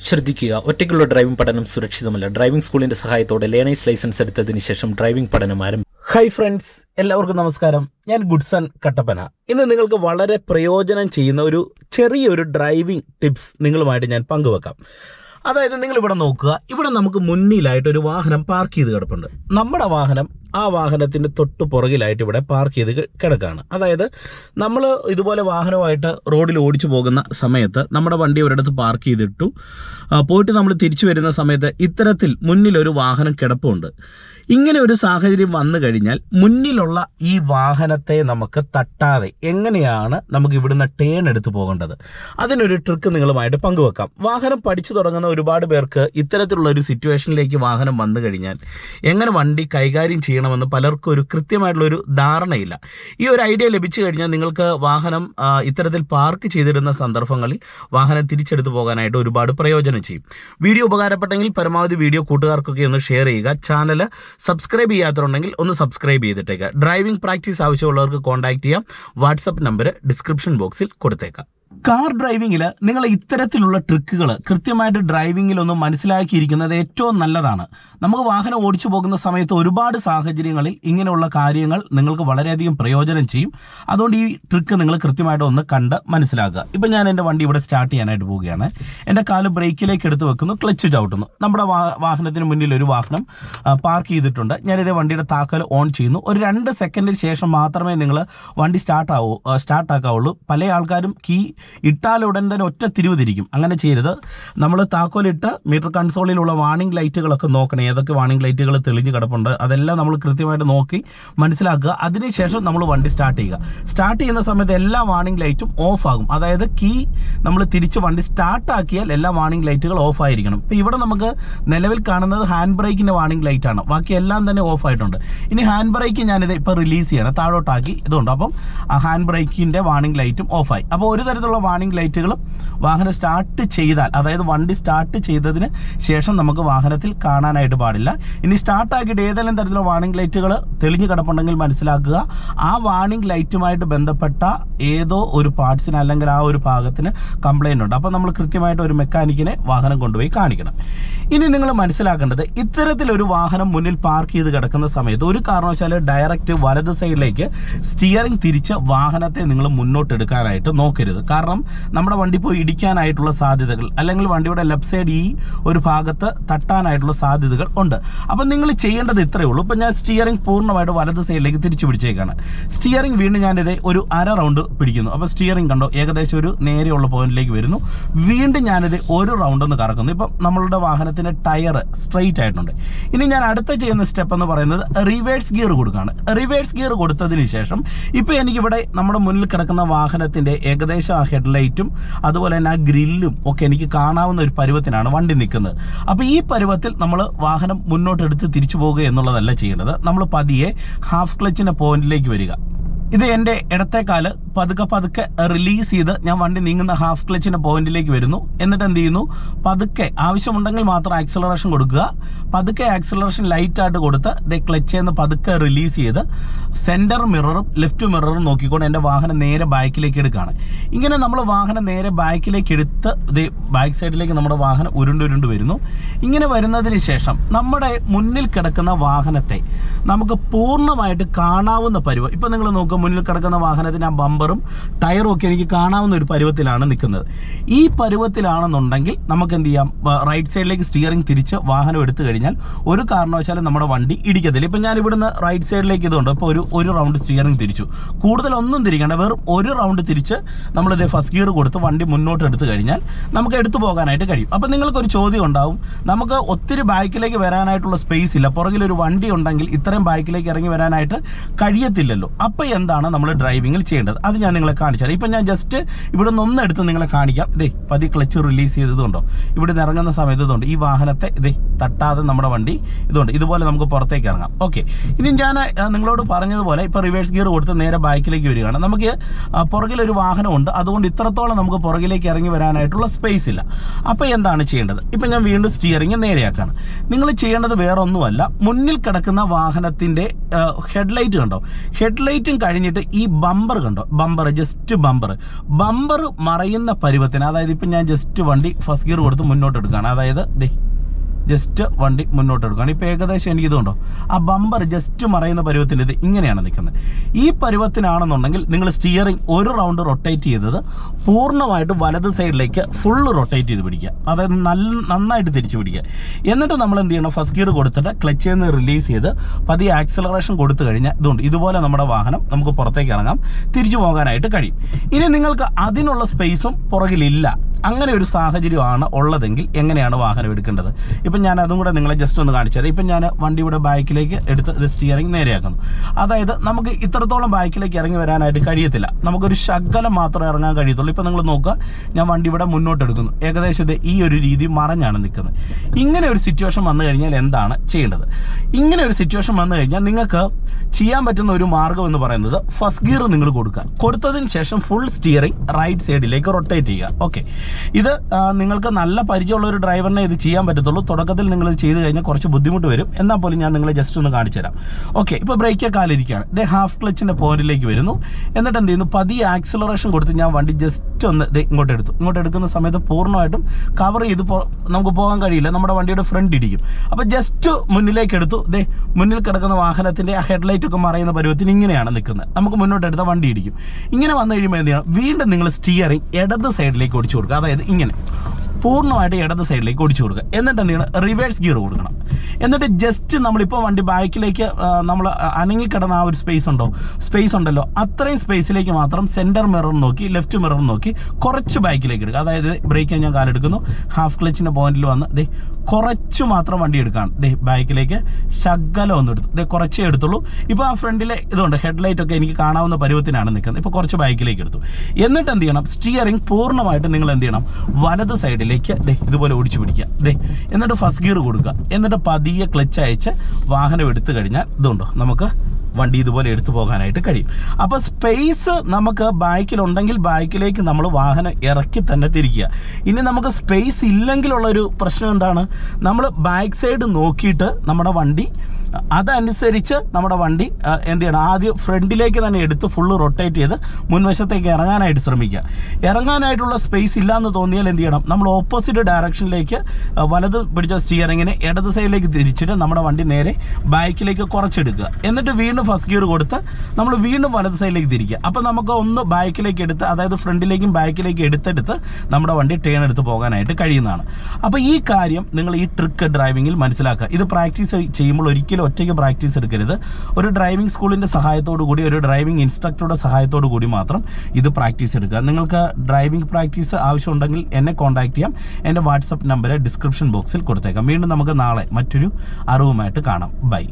ശ്രദ്ധിക്കുക. ഒറ്റയ്ക്കുള്ള ഡ്രൈവിംഗ് പഠനം സുരക്ഷിതമല്ല. ഡ്രൈവിംഗ് സ്കൂളിന്റെ സഹായത്തോടെ ലേണേഴ്സ് ലൈസൻസ് എടുത്തതിന് ശേഷം ഡ്രൈവിംഗ് പഠനം ആരംഭിക്കും ഹൈ ഫ്രണ്ട്സ് എല്ലാവർക്കും നമസ്കാരം. ഞാൻ ഗുഡ്സൺ കട്ടപ്പന. ഇന്ന് നിങ്ങൾക്ക് വളരെ പ്രയോജനം ചെയ്യുന്ന ഒരു ചെറിയൊരു ഡ്രൈവിംഗ് ടിപ്സ് നിങ്ങളുമായിട്ട് ഞാൻ പങ്കുവെക്കാം. അതായത് നിങ്ങൾ ഇവിടെ നോക്കുക. ഇവിടെ നമുക്ക് മുന്നിലായിട്ട് ഒരു വാഹനം പാർക്ക് ചെയ്ത് കിടപ്പുണ്ട്. നമ്മുടെ വാഹനം ആ വാഹനത്തിന്റെ തൊട്ട് പുറകിലായിട്ട് ഇവിടെ പാർക്ക് ചെയ്ത് കിടക്കുകയാണ് അതായത് നമ്മൾ ഇതുപോലെ വാഹനമായിട്ട് റോഡിൽ ഓടിച്ചു പോകുന്ന സമയത്ത് നമ്മുടെ വണ്ടി ഒരിടത്ത് പാർക്ക് ചെയ്തിട്ടു പോയിട്ട് നമ്മൾ തിരിച്ചു വരുന്ന സമയത്ത് ഇത്തരത്തിൽ മുന്നിലൊരു വാഹനം കിടപ്പുണ്ട്. ഇങ്ങനെ ഒരു സാഹചര്യം വന്നു കഴിഞ്ഞാൽ മുന്നിലുള്ള ഈ വാഹനത്തെ നമുക്ക് തട്ടാതെ എങ്ങനെയാണ് നമുക്ക് ഇവിടുന്ന് ടേൺ എടുത്തു പോകേണ്ടത്? അതിനൊരു ട്രിക്ക് നിങ്ങളുമായിട്ട് പങ്കുവെക്കാം. വാഹനം പഠിച്ചു തുടങ്ങുന്ന ഒരുപാട് പേർക്ക് ഇത്തരത്തിലുള്ള ഒരു സിറ്റുവേഷനിലേക്ക് വാഹനം വന്നു കഴിഞ്ഞാൽ എങ്ങനെ വണ്ടി കൈകാര്യം ചെയ്യണമെന്ന് പലർക്കും ഒരു കൃത്യമായിട്ടുള്ള ഒരു ധാരണയില്ല. ഈ ഒരു ഐഡിയ ലഭിച്ചു കഴിഞ്ഞാൽ നിങ്ങൾക്ക് വാഹനം ഇത്തരത്തിൽ പാർക്ക് ചെയ്തിരുന്ന സന്ദർഭങ്ങളിൽ വാഹനം തിരിച്ചെടുത്ത് പോകാനായിട്ട് ഒരുപാട് പ്രയോജനം ചെയ്യും. വീഡിയോ ഉപകാരപ്പെട്ടെങ്കിൽ പരമാവധി വീഡിയോ കൂട്ടുകാർക്കൊക്കെ ഒന്ന് ഷെയർ ചെയ്യുക. ചാനൽ സബ്സ്ക്രൈബ് ചെയ്യാത്തതുണ്ടെങ്കിൽ ഒന്ന് സബ്സ്ക്രൈബ് ചെയ്തിട്ടേക്കുക ഡ്രൈവിംഗ് പ്രാക്ടീസ് ആവശ്യമുള്ളവർക്ക് കോൺടാക്ട് ചെയ്യാം. വാട്സപ്പ് നമ്പർ ഡിസ്ക്രിപ്ഷൻ ബോക്സിൽ കൊടുത്തേക്കാം. കാർ ഡ്രൈവിങ്ങിൽ നിങ്ങൾ ഇത്തരത്തിലുള്ള ട്രിക്കുകൾ കൃത്യമായിട്ട് ഡ്രൈവിംഗിൽ ഒന്ന് മനസ്സിലാക്കിയിരിക്കുന്നത് ഏറ്റവും നല്ലതാണ്. നമുക്ക് വാഹനം ഓടിച്ചു പോകുന്ന സമയത്ത് ഒരുപാട് സാഹചര്യങ്ങളിൽ ഇങ്ങനെയുള്ള കാര്യങ്ങൾ നിങ്ങൾക്ക് വളരെയധികം പ്രയോജനം ചെയ്യും. അതുകൊണ്ട് ഈ ട്രിക്ക് നിങ്ങൾ കൃത്യമായിട്ട് ഒന്ന് കണ്ട് മനസ്സിലാക്കുക. ഇപ്പം ഞാൻ എന്റെ വണ്ടി ഇവിടെ സ്റ്റാർട്ട് ചെയ്യാനായിട്ട് പോവുകയാണ്. എന്റെ കാൽ ബ്രേക്കിലേക്ക് എടുത്ത് വെക്കുന്നു ക്ലച്ച് ചവിട്ടുന്നു. നമ്മുടെ വാഹനത്തിന് മുന്നിൽ ഒരു വാഹനം പാർക്ക് ചെയ്തിട്ടുണ്ട്. ഞാനിതേ വണ്ടിയുടെ താക്കൽ ഓൺ ചെയ്യുന്നു. ഒരു രണ്ട് സെക്കൻഡിന് ശേഷം മാത്രമേ നിങ്ങൾ വണ്ടി സ്റ്റാർട്ടാവൂ സ്റ്റാർട്ടാക്കാവുള്ളൂ പല ആൾക്കാരും കീ ഇട്ടാൽ ഉടൻ തന്നെ ഒറ്റ തിരിവ് തിരിക്കും. അങ്ങനെ ചെയ്യരുത്. നമ്മൾ താക്കോലിട്ട് മീറ്റർ കൺസോളിലുള്ള വാണിംഗ് ലൈറ്റുകളൊക്കെ നോക്കണം. ഏതൊക്കെ വാണിംഗ് ലൈറ്റുകൾ തെളിഞ്ഞ് കിടപ്പുണ്ട്. അതെല്ലാം നമ്മൾ കൃത്യമായിട്ട് നോക്കി മനസ്സിലാക്കുക. അതിനുശേഷം നമ്മൾ വണ്ടി സ്റ്റാർട്ട് ചെയ്യുക. സ്റ്റാർട്ട് ചെയ്യുന്ന സമയത്ത് എല്ലാ വാണിംഗ് ലൈറ്റും ഓഫ് ആകും അതായത് കീ നമ്മൾ തിരിച്ച് വണ്ടി സ്റ്റാർട്ട് ആക്കിയാൽ എല്ലാ വാണിംഗ് ലൈറ്റുകൾ ഓഫ് ആയിരിക്കണം ഇപ്പോൾ ഇവിടെ നമുക്ക് നിലവിൽ കാണുന്നത് ഹാൻഡ് ബ്രേക്കിന്റെ വാണിംഗ് ലൈറ്റാണ്. ബാക്കി എല്ലാം തന്നെ ഓഫ് ആയിട്ടുണ്ട് ഇനി ഹാൻഡ് ബ്രേക്ക് ഞാനിത് ഇപ്പോൾ റിലീസ് ചെയ്യണം. താഴോട്ടാക്കി ഇതുണ്ട്. അപ്പം ഹാൻഡ് ബ്രേക്കിന്റെ വാണിംഗ് ലൈറ്റും ഓഫായി. അപ്പോൾ ഒരു തരത്തിലുള്ള വാണിംഗ് ലൈറ്റുകളും വാഹനം സ്റ്റാർട്ട് ചെയ്താൽ അതായത് വണ്ടി സ്റ്റാർട്ട് ചെയ്തതിന് ശേഷം നമുക്ക് വാഹനത്തിൽ കാണാനായിട്ട് പാടില്ല. ഇനി സ്റ്റാർട്ടാക്കിയിട്ട് ഏതെങ്കിലും തരത്തിലുള്ള വാണിംഗ് ലൈറ്റുകൾ തെളിഞ്ഞു കിടപ്പുണ്ടെങ്കിൽ മനസ്സിലാക്കുക. ആ വാണിംഗ് ലൈറ്റുമായിട്ട് ബന്ധപ്പെട്ട ഏതോ ഒരു പാർട്സിന് അല്ലെങ്കിൽ ആ ഒരു ഭാഗത്തിന് കംപ്ലൈന്റ് ഉണ്ട്. അപ്പോൾ നമ്മൾ കൃത്യമായിട്ട് ഒരു മെക്കാനിക്കിനെ വാഹനം കൊണ്ടുപോയി കാണിക്കണം. ഇനി നിങ്ങൾ മനസ്സിലാക്കേണ്ടത് ഇത്തരത്തിലൊരു വാഹനം മുന്നിൽ പാർക്ക് ചെയ്ത് കിടക്കുന്ന സമയത്ത് ഒരു കാരണവശാലും ഡയറക്റ്റ് വലത് സൈഡിലേക്ക് സ്റ്റിയറിംഗ് തിരിച്ച് വാഹനത്തെ നിങ്ങൾ മുന്നോട്ട് എടുക്കാനായിട്ട് നോക്കരുത്. കാരണം നമ്മുടെ വണ്ടി പോയി ഇടിക്കാനായിട്ടുള്ള സാധ്യതകൾ അല്ലെങ്കിൽ വണ്ടിയുടെ ലെഫ്റ്റ് സൈഡ് ഈ ഒരു ഭാഗത്ത് തട്ടാനായിട്ടുള്ള സാധ്യതകൾ ഉണ്ട്. അപ്പം നിങ്ങൾ ചെയ്യേണ്ടത് ഇത്രയേ ഉള്ളൂ. ഇപ്പം ഞാൻ സ്റ്റിയറിംഗ് പൂർണമായിട്ട് വലത് സൈഡിലേക്ക് തിരിച്ചു പിടിച്ചേക്കാണ്. സ്റ്റിയറിംഗ് വീണ്ടും ഞാനിത് ഒരു അര റൗണ്ട് പിടിക്കുന്നു. അപ്പോൾ സ്റ്റിയറിംഗ് കണ്ടോ ഏകദേശം ഒരു നേരെയുള്ള പോയിന്റിലേക്ക് വരുന്നു. വീണ്ടും ഞാനിത് ഒരു റൗണ്ട് ഒന്ന് കറക്കുന്നു. ഇപ്പം നമ്മളുടെ വാഹനത്തിന്റെ ടയർ സ്ട്രെയിറ്റ് ആയിട്ടുണ്ട്. ഇനി ഞാൻ അടുത്ത ചെയ്യുന്ന സ്റ്റെപ്പ് എന്ന് പറയുന്നത് റിവേഴ്സ് ഗിയർ കൊടുക്കുകയാണ്. റിവേഴ്സ് ഗിയർ കൊടുത്തതിന് ശേഷം ഇപ്പോൾ എനിക്കിവിടെ നമ്മുടെ മുന്നിൽ കിടക്കുന്ന വാഹനത്തിന്റെ ഏകദേശം ആ ഹെഡ്ലൈറ്റും അതുപോലെ തന്നെ ആ ഗ്രില്ലും ഒക്കെ എനിക്ക് കാണാവുന്ന ഒരു പരുവത്തിനാണ് വണ്ടി നിൽക്കുന്നത്. അപ്പോൾ ഈ പരുവത്തിൽ നമ്മൾ വാഹനം മുന്നോട്ടെടുത്ത് തിരിച്ചു പോകുക എന്നുള്ളതല്ല ചെയ്യേണ്ടത്. നമ്മൾ പതിയെ ഹാഫ് ക്ലച്ചിന്റെ പോയിന്റിലേക്ക് വരിക. ഇത് എന്റെ ഇടത്തെ കാൽ പതുക്കെ പതുക്കെ റിലീസ് ചെയ്ത് ഞാൻ വണ്ടി നീങ്ങുന്ന ഹാഫ് ക്ലച്ചിന്റെ പോയിന്റിലേക്ക് വരുന്നു. എന്നിട്ട് എന്ത് ചെയ്യുന്നു? പതുക്കെ ആവശ്യമുണ്ടെങ്കിൽ മാത്രം ആക്സലറേഷൻ കൊടുക്കുക. പതുക്കെ ആക്സലറേഷൻ ലൈറ്റ് ആയിട്ട് കൊടുത്ത് ദേ ക്ലച്ചിൽ നിന്ന് പതുക്കെ റിലീസ് ചെയ്ത് സെന്റർ മിററും ലെഫ്റ്റ് മിററും നോക്കിക്കൊണ്ട് എന്റെ വാഹനം നേരെ ബാക്കിലേക്ക് എടുക്കുകയാണ്. ഇങ്ങനെ നമ്മൾ വാഹനം നേരെ ബാക്കിലേക്ക് എടുത്ത് ദേ ബാക്ക് സൈഡിലേക്ക് നമ്മുടെ വാഹനം ഉരുണ്ടുരുണ്ട് വരുന്നു. ഇങ്ങനെ വരുന്നതിന് ശേഷം നമ്മുടെ മുന്നിൽ കിടക്കുന്ന വാഹനത്തെ നമുക്ക് പൂർണമായിട്ട് കാണാവുന്ന പരിവ. ഇപ്പം നിങ്ങൾ നോക്കുക മുന്നിൽ കിടക്കുന്ന വാഹനത്തിന് ആ ബമ്പറും ടയറും ഒക്കെ എനിക്ക് കാണാവുന്ന ഒരു പരുവത്തിലാണ് നിൽക്കുന്നത്. ഈ പരുവത്തിലാണെന്നുണ്ടെങ്കിൽ നമുക്ക് എന്ത് ചെയ്യാം? റൈറ്റ് സൈഡിലേക്ക് സ്റ്റിയറിംഗ് തിരിച്ച് വാഹനം എടുത്തു കഴിഞ്ഞാൽ ഒരു കാരണവശാലും നമ്മുടെ വണ്ടി ഇടിക്കത്തില്ല. ഇപ്പം ഞാൻ ഇവിടുന്ന് റൈറ്റ് സൈഡിലേക്ക് ഇതുണ്ട്. ഇപ്പോൾ ഒരു ഒരു റൗണ്ട് സ്റ്റിയറിംഗ് തിരിച്ചു. കൂടുതൽ ഒന്നും തിരിക്കേണ്ട വെറും ഒരു റൗണ്ട് തിരിച്ച് നമ്മളിത് ഫസ്റ്റ് ഗിയർ കൊടുത്ത് വണ്ടി മുന്നോട്ട് എടുത്തു കഴിഞ്ഞാൽ നമുക്ക് എടുത്തു പോകാനായിട്ട് കഴിയും. അപ്പം നിങ്ങൾക്കൊരു ചോദ്യം ഉണ്ടാവും. നമുക്ക് ഒത്തിരി ബാക്കിലേക്ക് വരാനായിട്ടുള്ള സ്പേസ് ഇല്ല. പുറകിൽ ഒരു വണ്ടി ഉണ്ടെങ്കിൽ ഇത്രയും ബാക്കിലേക്ക് ഇറങ്ങി വരാനായിട്ട് കഴിയത്തില്ലല്ലോ. അപ്പോൾ എന്താണ് നമ്മൾ ഡ്രൈവിങ്ങിൽ ചെയ്യേണ്ടത്? അത് ഞാൻ നിങ്ങളെ കാണിച്ചാൽ. ഇപ്പം ഞാൻ ജസ്റ്റ് ഇവിടെ നിന്ന് ഒന്ന് എടുത്ത് നിങ്ങളെ കാണിക്കാം. ഇതേ പതി ക്ലച്ച് റിലീസ് ചെയ്തതുകൊണ്ടോ ഇവിടെ നിന്ന് ഇറങ്ങുന്ന സമയത്ത് ഇതുണ്ട്. ഈ വാഹനത്തെ ഇതേ തട്ടാതെ നമ്മുടെ വണ്ടി ഇതുണ്ട്. ഇതുപോലെ നമുക്ക് പുറത്തേക്ക് ഇറങ്ങാം. ഓക്കെ ഇനി ഞാൻ നിങ്ങളോട് പറഞ്ഞതുപോലെ ഇപ്പോൾ റിവേഴ്സ് ഗിയർ കൊടുത്ത് നേരെ ബാക്കിലേക്ക് വരികയാണ്. നമുക്ക് പുറകിലൊരു വാഹനമുണ്ട് അതുകൊണ്ട് ഇത്രത്തോളം നമുക്ക് പുറകിലേക്ക് ഇറങ്ങി വരാനായിട്ടുള്ള സ്പേസ് ഇല്ല. അപ്പോൾ എന്താണ് ചെയ്യേണ്ടത്? ഇപ്പം ഞാൻ വീണ്ടും സ്റ്റിയറിംഗ് നേരെയാക്കാണ്. നിങ്ങൾ ചെയ്യേണ്ടത് വേറെ ഒന്നുമല്ല മുന്നിൽ കിടക്കുന്ന വാഹനത്തിന്റെ ഹെഡ്ലൈറ്റ് കണ്ടോ? ഹെഡ്ലൈറ്റും കഴിഞ്ഞിട്ട് ഈ ബമ്പർ കണ്ടോ? ബമ്പർ ജസ്റ്റ് ബമ്പർ ബമ്പർ മറയുന്ന പരുവത്തിന് അതായത് ഇപ്പം ഞാൻ ജസ്റ്റ് വണ്ടി ഫസ്റ്റ് ഗിയർ കൊടുത്ത് മുന്നോട്ട് എടുക്കുകയാണ് അതായത് ദേ ജസ്റ്റ് വണ്ടി മുന്നോട്ട് എടുക്കുക ഇപ്പോൾ ഏകദേശം എനിക്ക് ഇതുണ്ടോ? ആ ബമ്പർ ജസ്റ്റ് മറയുന്ന പരുവത്തിന്റെ ഇത് ഇങ്ങനെയാണ് നിൽക്കുന്നത്. ഈ പരുവത്തിനാണെന്നുണ്ടെങ്കിൽ നിങ്ങൾ സ്റ്റിയറിംഗ് ഒരു റൗണ്ട് റൊട്ടേറ്റ് ചെയ്തത് പൂർണമായിട്ട് വലത് സൈഡിലേക്ക് ഫുള്ള് റൊട്ടേറ്റ് ചെയ്ത് പിടിക്കുക. അതായത് നല്ല നന്നായിട്ട് തിരിച്ചു പിടിക്കുക. എന്നിട്ട് നമ്മൾ എന്ത് ചെയ്യണം? ഫസ്റ്റ് ഗിയർ കൊടുത്തിട്ട് ക്ലച്ചിൽ നിന്ന് റിലീസ് ചെയ്ത് പതിയെ ആക്സലറേഷൻ കൊടുത്തു കഴിഞ്ഞാൽ ഇതുണ്ട്. ഇതുപോലെ നമ്മുടെ വാഹനം നമുക്ക് പുറത്തേക്ക് ഇറങ്ങാം. തിരിച്ചു പോകാനായിട്ട് കഴിയും. ഇനി നിങ്ങൾക്ക് അതിനുള്ള സ്പേസും പുറകിലില്ല. അങ്ങനെ ഒരു സാഹചര്യമാണ് ഉള്ളതെങ്കിൽ എങ്ങനെയാണ് വാഹനം എടുക്കേണ്ടത്? ഇപ്പം ഞാൻ അതും കൂടെ നിങ്ങളെ ജസ്റ്റ് ഒന്ന് കാണിച്ചു തരാം. ഇപ്പം ഞാൻ വണ്ടിയുടെ ബാക്കിലേക്ക് എടുത്ത് സ്റ്റിയറിംഗ് നേരെയാക്കുന്നു. അതായത് നമുക്ക് ഇത്രത്തോളം ബാക്കിലേക്ക് ഇറങ്ങി വരാനായിട്ട് കഴിയത്തില്ല. നമുക്കൊരു ശകലം മാത്രമേ ഇറങ്ങാൻ കഴിയത്തുള്ളൂ. ഇപ്പം നിങ്ങൾ നോക്കുക ഞാൻ വണ്ടി ഇവിടെ മുന്നോട്ട് എടുക്കുന്നു. ഏകദേശം ഇത് ഈ ഒരു രീതി മറഞ്ഞാണ് നിൽക്കുന്നത്. ഇങ്ങനെ ഒരു സിറ്റുവേഷൻ വന്നു കഴിഞ്ഞാൽ എന്താണ് ചെയ്യേണ്ടത്? ഇങ്ങനെ ഒരു സിറ്റുവേഷൻ വന്നു കഴിഞ്ഞാൽ നിങ്ങൾക്ക് ചെയ്യാൻ പറ്റുന്ന ഒരു മാർഗം എന്ന് പറയുന്നത് ഫസ്റ്റ് ഗിയർ നിങ്ങൾ കൊടുക്കുക. കൊടുത്തതിന് ശേഷം ഫുൾ സ്റ്റിയറിംഗ് റൈറ്റ് സൈഡിലേക്ക് റൊട്ടേറ്റ് ചെയ്യുക. ഓക്കെ ഇത് നിങ്ങൾക്ക് നല്ല പരിചയമുള്ള ഒരു ഡ്രൈവറിനെ ഇത് ചെയ്യാൻ പറ്റത്തുള്ളൂ. തുടക്കത്തിൽ നിങ്ങൾ ഇത് ചെയ്ത് കഴിഞ്ഞാൽ കുറച്ച് ബുദ്ധിമുട്ട് വരും. എന്നാൽ പോലും ഞാൻ നിങ്ങളെ ജസ്റ്റ് ഒന്ന് കാണിച്ചു തരാം. ഓക്കെ ഇപ്പോൾ ബ്രേക്ക് കാലിരിക്കുകയാണ്. ഇത് ഹാഫ് ക്ലച്ചിന്റെ പോയിന്റിലേക്ക് വരുന്നു. എന്നിട്ട് എന്ത് ചെയ്യുന്നു? പതിയെ ആക്സിലറേഷൻ കൊടുത്ത് ഞാൻ വണ്ടി ജസ്റ്റ് ഒന്ന് ഇങ്ങോട്ട് എടുത്തു. ഇങ്ങോട്ട് എടുക്കുന്ന സമയത്ത് പൂർണമായിട്ടും കവർ ചെയ്ത് നമുക്ക് പോകാൻ കഴിയില്ല. നമ്മുടെ വണ്ടിയുടെ ഫ്രണ്ട് ഇടിക്കും. അപ്പോൾ ജസ്റ്റ് മുന്നിലേക്ക് എടുത്തു. ദേ മുന്നിൽ കിടക്കുന്ന വാഹനത്തിന്റെ ആ ഹെഡ്ലൈറ്റ് ഒക്കെ മറയുന്ന പരുവത്തിന് ഇങ്ങനെയാണ് നിൽക്കുന്നത്. നമുക്ക് മുന്നോട്ട് എടുത്ത വണ്ടി ഇടിക്കും. ഇങ്ങനെ വന്നു കഴിയുമ്പോൾ എന്ത് ചെയ്യണം? വീണ്ടും നിങ്ങൾ സ്റ്റിയറിംഗ് ഇടത് സൈഡിലേക്ക് ഓടിച്ചു കൊടുക്കുക. അതായത് ഇങ്ങനെ. പൂർണമായിട്ട് ഇടത് സൈഡിലേക്ക് ഓടിച്ചു കൊടുക്കുക. എന്നിട്ട് എന്ത് ചെയ്യണം? റിവേഴ്സ് ഗിയർ കൊടുക്കണം. എന്നിട്ട് ജസ്റ്റ് നമ്മളിപ്പോൾ വണ്ടി ബാക്കിലേക്ക് നമ്മൾ അനങ്ങിക്കിടന്ന ആ ഒരു സ്പേസ് ഉണ്ടോ? സ്പേസ് ഉണ്ടല്ലോ. അത്രയും സ്പേസിലേക്ക് മാത്രം സെന്റർ മിറർ നോക്കി ലെഫ്റ്റ് മിറർ നോക്കി കുറച്ച് ബാക്കിലേക്ക് എടുക്കുക. അതായത് ബ്രേക്ക് ഞാൻ കാലെടുക്കുന്നു. ഹാഫ് ക്ലച്ചിന്റെ പോയിന്റിൽ വന്ന് ദേ കുറച്ച് മാത്രം വണ്ടി എടുക്കുകയാണ് ദേ ബാക്കിലേക്ക് ശകലം ഒന്ന് എടുത്തു. ദേ കുറച്ചേ എടുത്തുള്ളൂ. ഇപ്പോൾ ആ ഫ്രണ്ടിലെ ഇതുണ്ട് ഹെഡ്ലൈറ്റ് ഒക്കെ എനിക്ക് കാണാവുന്ന പരുവത്തിനാണ് നിൽക്കുന്നത്. ഇപ്പോൾ കുറച്ച് ബാക്കിലേക്ക് എടുത്തു. എന്നിട്ട് എന്ത് ചെയ്യണം? സ്റ്റിയറിംഗ് പൂർണമായിട്ട് നിങ്ങൾ എന്ത് ചെയ്യണം? വലത് സൈഡിലേക്ക് ദേ ഇതുപോലെ ഓടിച്ചു പിടിക്കുക. ദേ എന്നിട്ട് ഫസ്റ്റ് ഗിയർ കൊടുക്കുക. എന്നിട്ട് പതിയെ ക്ലച്ച് അയച്ച് വാഹനം എടുത്തു കഴിഞ്ഞാൽ ഇതുണ്ടോ? നമുക്ക് വണ്ടി ഇതുപോലെ എടുത്തു പോകാനായിട്ട് കഴിയും. അപ്പോൾ സ്പേസ് നമുക്ക് ബാക്കിലുണ്ടെങ്കിൽ ബാക്കിലേക്ക് നമ്മൾ വാഹനം ഇറക്കി തന്നെ തിരിക്കുക. ഇനി നമുക്ക് സ്പേസ് ഇല്ലെങ്കിലുള്ളൊരു പ്രശ്നം എന്താണ്? നമ്മൾ ബാക്ക് സൈഡ് നോക്കിയിട്ട് നമ്മുടെ വണ്ടി അതനുസരിച്ച് നമ്മുടെ വണ്ടി എന്ത് ചെയ്യണം? ആദ്യം ഫ്രണ്ടിലേക്ക് തന്നെ എടുത്ത് ഫുള്ള് റൊട്ടേറ്റ് ചെയ്ത് മുൻവശത്തേക്ക് ഇറങ്ങാനായിട്ട് ശ്രമിക്കുക. ഇറങ്ങാനായിട്ടുള്ള സ്പേസ് ഇല്ലയെന്ന് തോന്നിയാൽ എന്ത് ചെയ്യണം? നമ്മൾ ഓപ്പോസിറ്റ് ഡയറക്ഷനിലേക്ക് വലത് പിടിച്ച സ്റ്റിയറിങ്ങിനെ ഇടത് സൈഡിലേക്ക് തിരിച്ചിട്ട് നമ്മുടെ വണ്ടി നേരെ ബാക്കിലേക്ക് കുറച്ചെടുക്കുക. എന്നിട്ട് വീണ്ടും ഫസ്റ്റ് ഗിയർ കൊടുത്ത് നമ്മൾ വീണ്ടും വലത് സൈഡിലേക്ക് തിരിക്കുക. അപ്പോൾ നമുക്ക് ഒന്ന് ബാക്കിലേക്ക് എടുത്ത് അതായത് ഫ്രണ്ടിലേക്കും ബാക്കിലേക്ക് എടുത്തെടുത്ത് നമ്മുടെ വണ്ടി ടേൺ എടുത്ത് പോകാനായിട്ട് കഴിയുന്നതാണ്. അപ്പോൾ ഈ കാര്യം നിങ്ങൾ ഈ ട്രിക്ക് ഡ്രൈവിങ്ങിൽ മനസ്സിലാക്കുക. ഇത് പ്രാക്ടീസ് ചെയ്യുമ്പോൾ ഒരിക്കലും ഒറ്റയ്ക്ക് പ്രാക്ടീസ് എടുക്കരുത്. ഒരു ഡ്രൈവിംഗ് സ്കൂളിന്റെ സഹായത്തോടു കൂടി ഒരു ഡ്രൈവിംഗ് ഇൻസ്ട്രക്ടറുടെ സഹായത്തോടു കൂടി മാത്രം ഇത് പ്രാക്ടീസ് എടുക്കുക. നിങ്ങൾക്ക് ഡ്രൈവിംഗ് പ്രാക്ടീസ് ആവശ്യമുണ്ടെങ്കിൽ എന്നെ കോൺടാക്ട് ചെയ്യാം. എന്റെ വാട്സപ്പ് നമ്പർ ഡിസ്ക്രിപ്ഷൻ ബോക്സിൽ കൊടുത്തേക്കാം. വീണ്ടും നമുക്ക് നാളെ മറ്റൊരു അറിവുമായിട്ട് കാണാം. ബൈ.